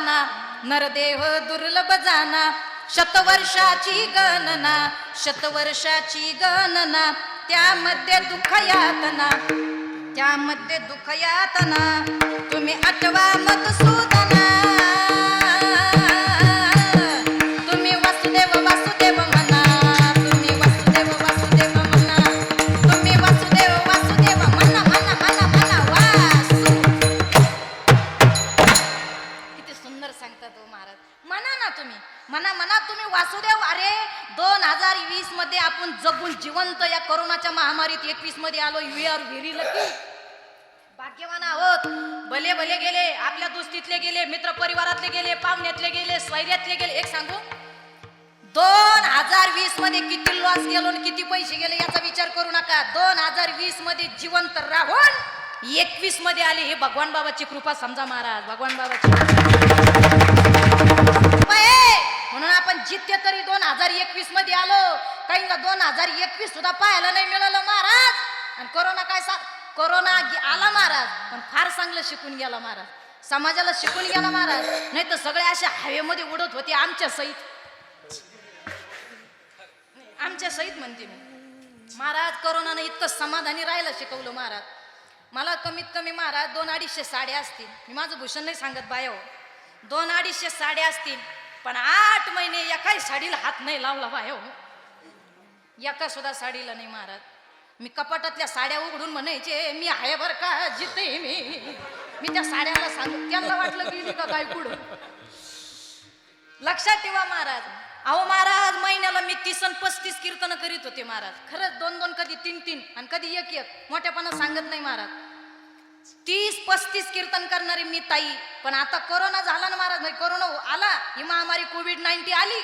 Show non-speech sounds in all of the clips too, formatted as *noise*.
जाना नरदेह दुर्लभ जाना शतवर्षाची गणना शतवर्षाची गणना त्यामध्ये दुःख यातना त्यामध्ये दुःख यातना तुम्ही आठवा मधुसूदना वीसमध्ये किती लॉस गेलो किती पैसे गेले याचा विचार करू नका. दोन हजार वीसमध्ये जिवंत राहून एकवीसमध्ये आले हे भगवान बाबाची कृपा समजा महाराज. भगवान बाबाची म्हणून आपण जिथे तरी दोन हजार एकवीसमध्ये आलो काहींना दोन हजार एकवीस सुद्धा पाहायला नाही मिळालं महाराज. आणि कोरोना काय सांग कोरोना आला महाराज. पण फार चांगलं शिकून गेला महाराज. समाजाला शिकून गेला महाराज. नाही तर सगळे असे हवेमध्ये उडत होते आमच्या सहित. आमच्या सहित म्हणते मी महाराज करोनानं इतकं समाधानी राहायला शिकवलं महाराज. मला कमीत कमी महाराज दोन अडीचशे साड्या असतील. मी माझं भूषण नाही सांगत बायो हो. दोन अडीचशे साड्या असतील पण आठ महिने एकाही साडीला हात नाही लावला बाय हो. एका सुद्धा साडीला नाही महाराज. मी कपाटातल्या साड्या उघडून म्हणायचे मी आहे बर का जिते मी. मी त्या साड्याला सांगू त्यांना वाटलं की का काय कुठं लक्षात ठेवा महाराज अहो महाराज महिन्याला मी तीस आणि पस्तीस कीर्तन करीत होते महाराज. खरंच दोन दोन कधी तीन तीन आणि कधी एक एक. मोठ्यापणा सांगत नाही महाराज. तीस पस्तीस कीर्तन करणारी मी ताई. पण आता कोरोना झाला ना महाराज म्हणजे कोरोना आला ही महामारी कोविड नाईन्टीन आली.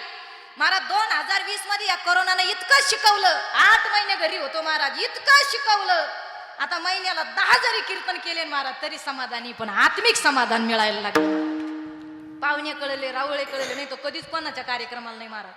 महाराज दोन हजार वीसमध्ये या कोरोनानं इतकं शिकवलं. आठ महिने घरी होतो महाराज इतकं शिकवलं. आता महिन्याला दहा जरी कीर्तन केले महाराज तरी समाधानी पण आत्मिक समाधान मिळायला लागलं. पाहुणे कळले रावळे कळले नाही तर कधीच कोणाच्या कार्यक्रमाला नाही मारा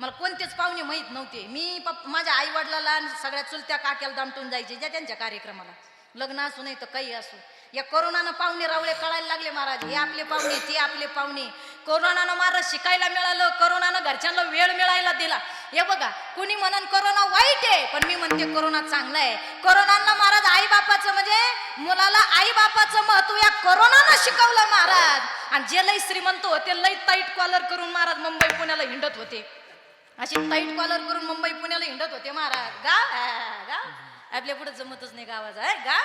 मला कोणतेच पाहुणे माहीत नव्हते. मी पप्पा माझ्या आई वडिलाला सगळ्या चुलत्या काक्याला दामटून जायचे ज्या त्यांच्या कार्यक्रमाला. लग्न असू नाही तर काही असू. या कोरोनानं पाहुणे रावळे कळायला लागले महाराज. हे आपले पाहुणे ते आपले पाहुणे. कोरोनानं महाराज शिकायला मिळालं कोरोनानं घरच्यांना वेळ मिळायला दिला. हे बघा कुणी म्हणन कोरोना वाईट आहे पण मी म्हणते कोरोना चांगला आहे. कोरोनानं महाराज आई बापाचं म्हणजे मुलाला आई बापाचं महत्त्व या कोरोनानं शिकवलं महाराज. आणि जे लई श्रीमंत होते लई टाईट कॉलर करून महाराज मुंबई पुण्याला हिंडत होते. अशी टाईट कॉलर करून मुंबई पुण्याला हिंडत होते महाराज. गाव गा गाव आपल्या पुढे जमतच नाही गावाचा आहे गा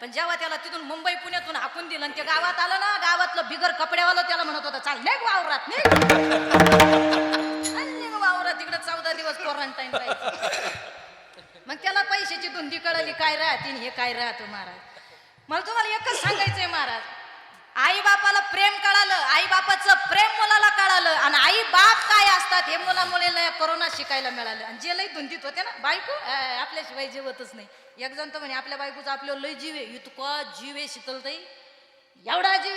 पण जेव्हा त्याला तिथून मुंबई पुण्यातून हाकून दिलं आणि ते गावात आलं ना गावातलं बिगर कपड्यावालं त्याला म्हणत होता चाल नाही वावरात नाही वावरात तिकडे चौदा दिवस क्वारंटाईन मग त्याला पैशाची धुंदी कळाली काय राहतील हे काय राहतो महाराज? मला तुम्हाला एकच सांगायचंय महाराज. आई बापाला प्रेम कळालं आई बापाचं प्रेम मुलाला कळालं आणि आई बाप काय असतात हे मुला मुलीला कोरोना शिकायला मिळालं. आणि जे लई धुंदीत होते ना बायको आपल्याशिवाय जेवतच नाही. एक जण तर म्हणे आपल्या बायकोचं आपलं लय जीवे इतका जीव शीतलताई एवढा जीव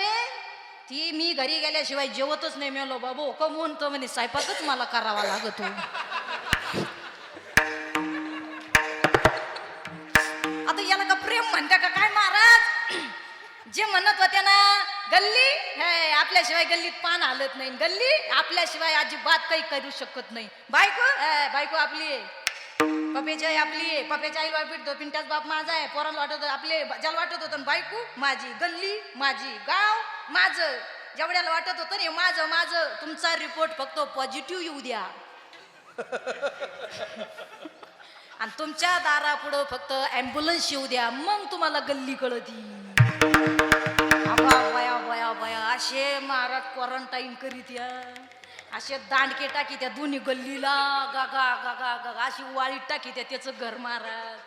ती मी घरी गेल्याशिवाय जेवतच नाही. मिळालो बाबू कमवून तो म्हणे स्वयंपाकच मला करावा लागत. जे म्हणत होते ना गल्ली हे आपल्याशिवाय गल्लीत पान हलत नाही. गल्ली आपल्याशिवाय अजिबात काही करू शकत नाही. बायको हे, बायको आपली आहे. पप्याची आई आपली आहे. पप्याच्या आईला वाटतो पिंट्याच बाप माझा आहे. पोराला वाटत होतं आपले ज्याला वाटत होतं ना बायको माझी गल्ली माझी गाव माझं. जेवढ्याला वाटत होतं ना हे माझं माझं. तुमचा रिपोर्ट फक्त पॉझिटिव्ह येऊ द्या. *laughs* आणि तुमच्या दारापुढं फक्त ॲम्ब्युलन्स येऊ द्या. मग तुम्हाला गल्ली कळती. आबा बया बया बया असे महाराज क्वारंटाईन करीत या. असे दांडके टाकी त्या दोन्ही गल्लीला. गागा गागा गागा अशी वाळीत टाकी त्या त्याचं घर महाराज.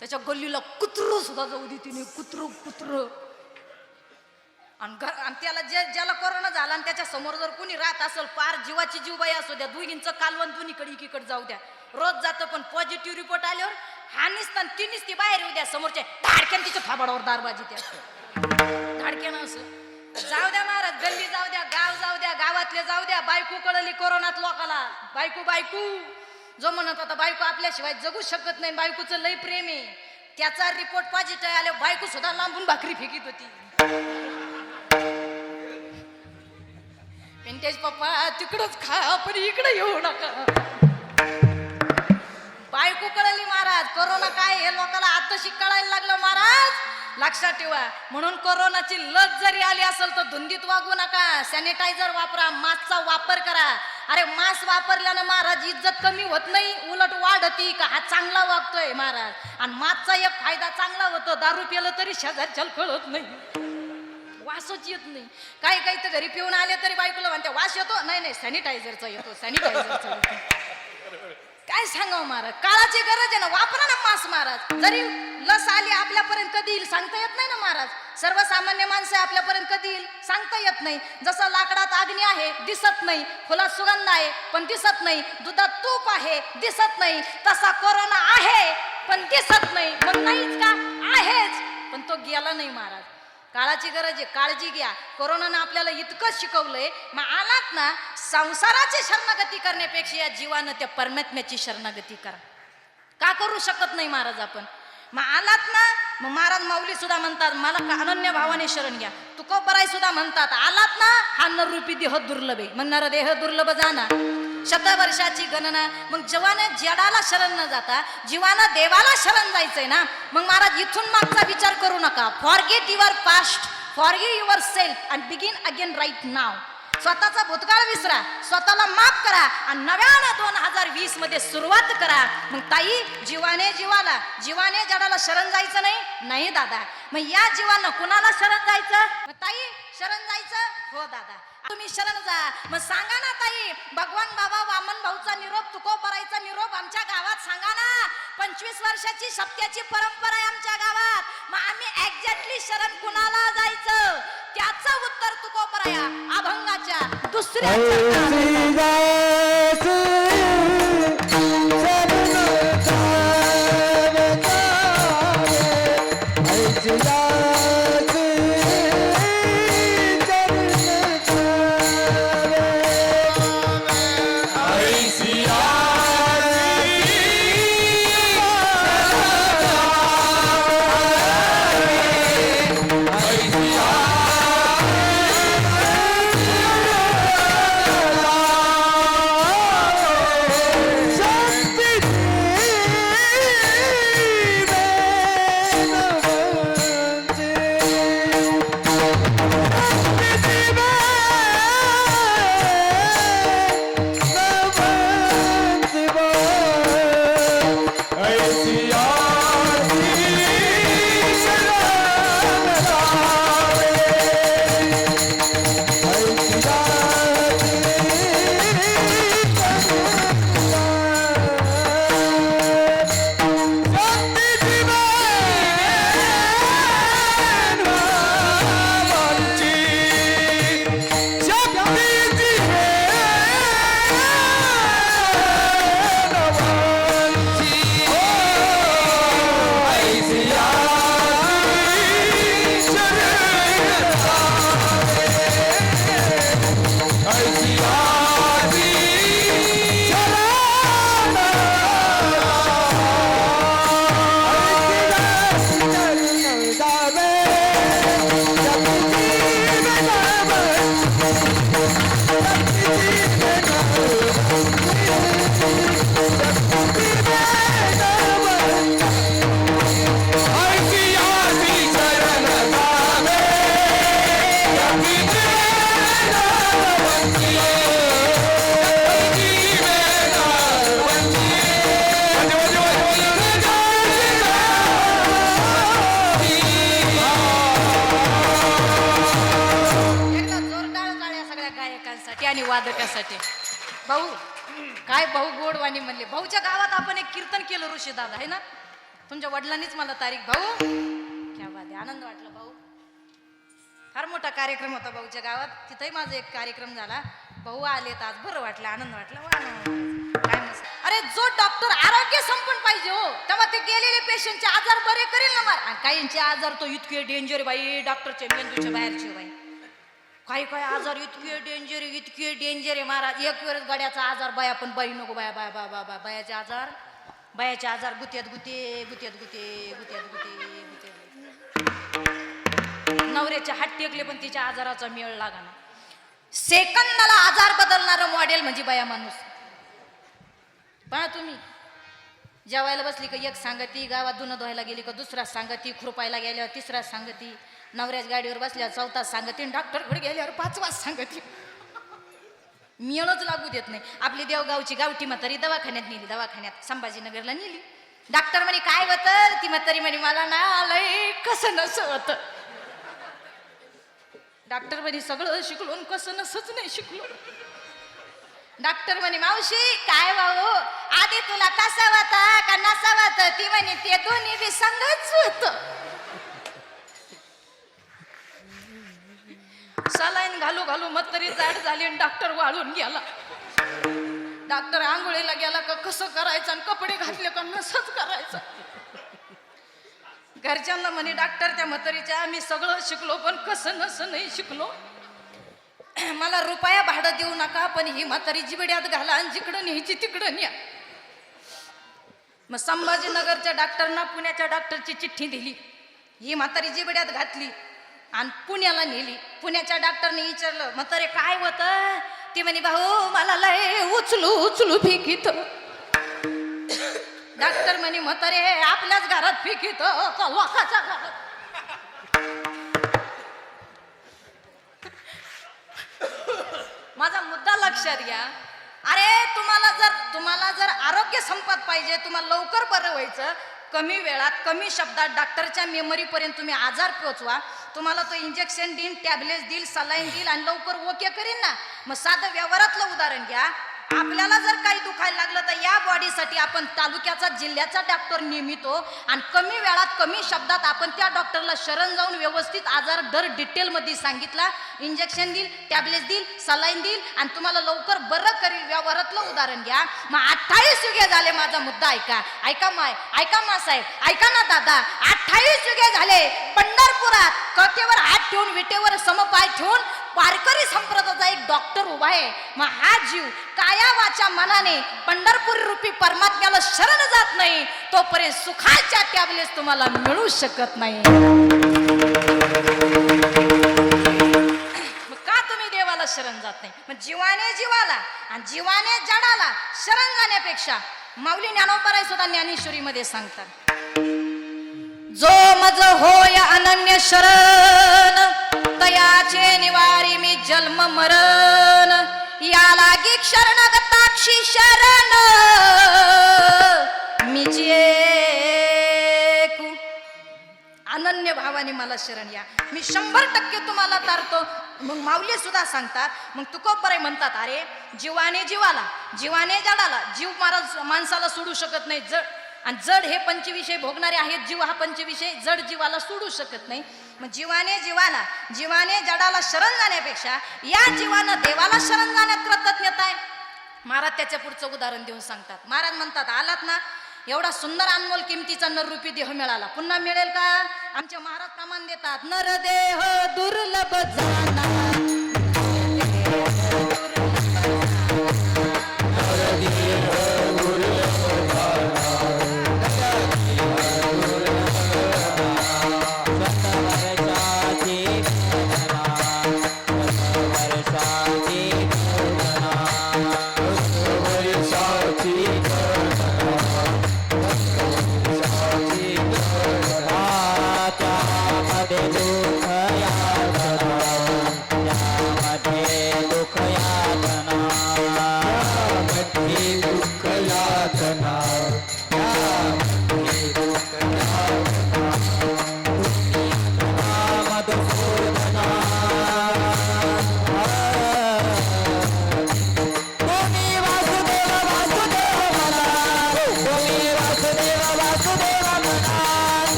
त्याच्या गल्लीला कुत्र सुद्धा जाऊ दे तिने कुत्र कुत्र. आणि घर आणि त्याला जे ज्याला कोरोना झाला आणि त्याच्यासमोर जर कुणी राहत असेल पार जीवाची जीवबाई असू द्या दोघींचं कालवण दोन्हीकडे एकीकडे जाऊ द्या. रोज जातं पण पॉझिटिव्ह रिपोर्ट आल्यावर हा तिनीच ती बाहेर येऊ द्या. समोरच्या धाडक्यान तिच्या फाबाडावर दारबाजी त्या धाडक्यानं असं. जाऊ द्या महाराज गल्ली जाऊ द्या गाव जाऊ द्या गावातले जाऊ द्या. बायको कळली कोरोनात लोकाला. बायको बायको. जो म्हणत होता बायको आपल्याशिवाय जगू शकत नाही बायकोचं लय प्रेम आहे. त्याचा रिपोर्ट पॉझिटिव्ह आले बायको सुद्धा लांबून भाकरी फेकीत होती. पिंटेज पप्पा तिकडच खा पण इकडे येऊ नका. बायको कळली महाराज कोरोना काय हे लोकांना आताशी कळायला लागलं महाराज. लक्षात ठेवा. म्हणून कोरोनाची लस जरी आली असेल तर धुंदीत वागू नका. सॅनिटायझर वापरा मास्कचा वापर करा. अरे मास्क वापरल्यानं महाराज इज्जत कमी होत नाही उलट वाढती का? हा चांगला वागतोय महाराज. आणि मास्कचा एक फायदा चांगला होतो दारू पिलं तरी शेजारच्याला कळत नाही. वासच येत नाही. काही काही तर घरी पिऊन आले तरी बायकोला म्हणते वास येतो? नाही नाही सॅनिटायझरचा येतो सॅनिटायझरचा काय सांगावं महाराज? काळाची गरज आहे ना वापरा ना मास्क महाराज. जरी लस आली आपल्यापर्यंत कधी येईल सांगता येत नाही ना महाराज. सर्वसामान्य माणसं आपल्यापर्यंत कधी येईल सांगता येत नाही. जसं लाकडात अग्नी आहे दिसत नाही. फुलात सुगंध आहे पण दिसत नाही. दुधात तूप आहे दिसत नाही. तसा कोरोना आहे पण दिसत नाही. मग नाहीच का? आहेच. पण तो गेला नाही महाराज. काळाची गरज आहे काळजी घ्या. कोरोनानं आपल्याला इतकं शिकवलंय. मग आलात ना संसाराची शरणागती करण्यापेक्षा या जीवानं त्या परमात्म्याची शरणागती करा. का करू शकत नाही महाराज आपण? मग आलात ना मग महाराज माऊली सुद्धा म्हणतात मला अनन्य भावाने शरण घ्या. तुकोबराय सुद्धा म्हणतात आलात ना हा नररूपी देह दुर्लभ आहे. मग देह दुर्लभ जाना शतवर्षाची गणना मग जीवानं जडाला शरण न जाता जीवानं देवाला शरण जायचंय ना? मग महाराज इथून मागचा विचार करू नका. Forget your past for yourself and begin again right now स्वतःचा भूतकाळ विसरा स्वतःला माफ करा आणि नव्यानं दोन हजार वीसमध्ये सुरुवात करा. मग ताई जीवाने जीवाला जीवाने जडाला शरण जायचं नाही? नाही दादा. मग या जीवानं कुणाला शरण जायचं? मग ताई शरण जायचं? हो दादा. तुम्ही शरण जा. मग सांगा ना ताई भगवान बाबा वामन भाऊचा निरोप तुकोबरायचा निरोप आमच्या गावात सांगा ना. पंचवीस वर्षाची सत्याची परंपरा आहे आमच्या गावात. मग आम्ही एक्झॅक्टली शरण कुणाला जायचं? त्याचं उत्तर तुकोबराया अभंगाच्या दुसऱ्या कीर्तन केलं ऋषी दादा आहे ना? तुमच्या वडिलांनीच मला तारीख भाऊ. क्या बात आहे आनंद वाटला भाऊ. फार मोठा कार्यक्रम होता भाऊच्या गावात. तिथंही माझा एक कार्यक्रम झाला. भाऊ आलेत आज बरं वाटलं आनंद वाटला. काय मस्त. अरे जो डॉक्टर आरोग्य संपन्न पाहिजे हो तेव्हा ते गेलेले पेशंटचे आजार बरे करेल ना मला आणि काहींचे आजार तो इतके डेंजर बाई डॉक्टरचे मेंदूच्या बाहेरचे बाई. काही काही आजार इतके डेंजर इतके डेंजर आहे महाराज. एक वेळेस गड्याचा आजार बाया पण बाई नको बाया बाया बाया बाया बाया बायाचे आजार. बायाचे आजार गुत्यात गुते गुत्यात गुते गुत्यात गुते गुते. नवऱ्याचे हात टेकले पण तिच्या आजाराचा मेळ लागाना. सेकंदाला आजार बदलणारं मॉडेल म्हणजे बाया माणूस. पहा तुम्ही. जेवायला बसली का एक सांगती गावात धुणं धुवायला गेली का दुसरा सांगती खुरपायला गेल्यावर तिसरा सांगती नवऱ्याच गाडीवर बसल्यावर चौथा सांगती डॉक्टरकडे गेल्यावर पाचवा सांगती. मेळच लागू देत नाही. आपली देवगावची गावठी म्हातारी दवाखान्यात नेली दवाखान्यात संभाजीनगरला नेली. डॉक्टर म्हणे काय होतं ती म्हातारी म्हणे मला ना आलंय कसं नसं होतं डॉक्टर म्हणे सगळं शिकलो कसं नसच नाही शिकलो. डॉक्टर म्हणे मावशी काय भाऊ आधी तुला कसा वाता का नसा वात ती म्हणे ते दोन्ही बी संगच होत. सलाईन घालू घालू मग तरी जाड झाली आणि डॉक्टर वाळून गेला. डॉक्टर आंघोळीला गेला का कसं करायचं आणि कपडे घातले का नसंच करायचं. घरच्यांना म्हणे डॉक्टर त्या म्हातारीच्या आम्ही सगळं शिकलो पण कसं नसं नाही शिकलो. मला रुपया भाडं देऊ नका पण ही म्हातारी जिबड्यात घाला आणि जिकडं न्यायची तिकडं न्या. मग संभाजीनगरच्या डॉक्टरना पुण्याच्या डॉक्टरची चिठ्ठी दिली. ही म्हातारी जिबड्यात घातली. आणि पुण्याला नेली. पुण्याच्या डॉक्टरने विचारलं म्हातारे काय होतं? ती म्हणे भाऊ मला लय उचलू उचलू फिकीत डॉक्टर म्हणे म्हातारे आपल्याच घरात फिकीत का लोकाच्या घरात? माझा मुद्दा लक्षात घ्या. अरे तुम्हाला जर तुम्हाला जर आरोग्य संपत पाहिजे तुम्हाला लवकर बरं व्हायचं कमी वेळात कमी शब्दात डॉक्टरच्या मेमरीपर्यंत तुम्ही आजार पोचवा. तुम्हाला तो इंजेक्शन देईन टॅबलेट देईल सलाईन देईल आणि लवकर ओके करीन ना. मग साधं व्यवहारातलं उदाहरण घ्या. आपल्याला जर काही दुखायला लागलं तर या बॉडीसाठी आपण तालुक्याचा जिल्ह्याचा डॉक्टर नियमितो आणि कमी वेळात कमी शब्दात आपण त्या डॉक्टरला शरण जाऊन व्यवस्थित आजार दर डिटेलमध्ये सांगितला. इंजेक्शन देईल टॅबलेट देईल सलाईन देईल आणि तुम्हाला लवकर बरं करेल उदाहरण घ्या. मग अठ्ठावीस युगे झाले माझा मुद्दा ऐका. ऐका माय ऐका मा साहेब ऐका ना दादा. अठ्ठावीस युगे झाले पंढरपुरात कथेवर हात ठेवून विटेवर समपाय ठेवून वारकरी संप्रदायाचा एक डॉक्टर उभा आहे. मग हा जीव कायावाच्या मनाने पंढरपूर रूपी परमात्म्याला शरण जात नाही. तोपर्यंत सुखाच्या त्यावेळेस तुम्हाला मिळू शकत नाही. शरण जात नाही. मग जीवाने जीवाला आणि जीवाने जडाला शरण जाण्यापेक्षा माऊली ज्ञानोपराय सुद्धा ज्ञानेश्वरीमध्ये सांगतात. जो मज होय अनन्य शरण तयाचे निवारी मी जन्म मरण या लागी शरणगताक्षी शरण मी जे अनन्य भावाने मला शरण या. मी शंभर टक्के तुम्हाला तारतो. मग माऊली सुद्धा सांगतात मग तुकोपराय म्हणतात अरे जीवाने जीवाला जीवाने जडाला जीव महाराज माणसाला सोडू शकत नाही जड आणि जड हे पंचविषय भोगणारे आहेत जीव हा पंचविषय जड जीवाला सोडू शकत नाही. मग जीवाने जीवाला जीवाने जडाला शरण जाण्यापेक्षा या जीवानं देवाला शरण जाण्यात कृतज्ञता आहे. महाराज त्याच्या पुढचं उदाहरण देऊन सांगतात. महाराज म्हणतात आलात ना एवढा सुंदर अनमोल किमतीचा नररूपी देह मिळाला. पुन्हा मिळेल का? आमचे महाराज कामान देतात नरदेह दुर्लभ जाणार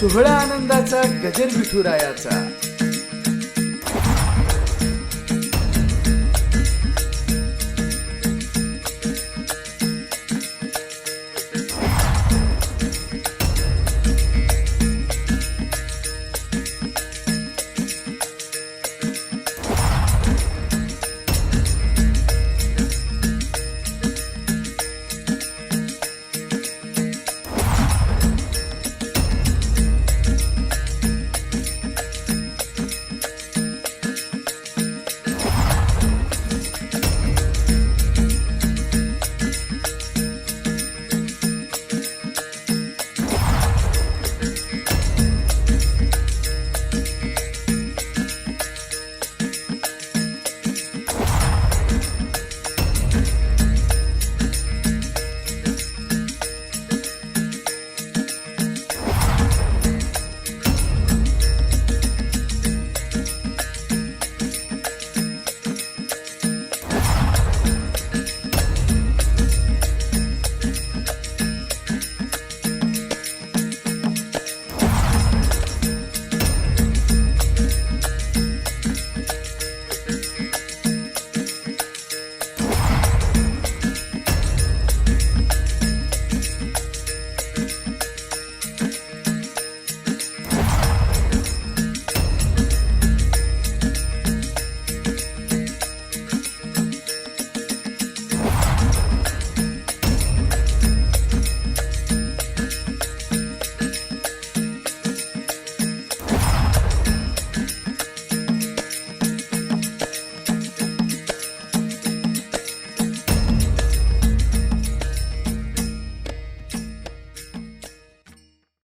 सोहळा आनंदाचा गजर विठुरायाचा.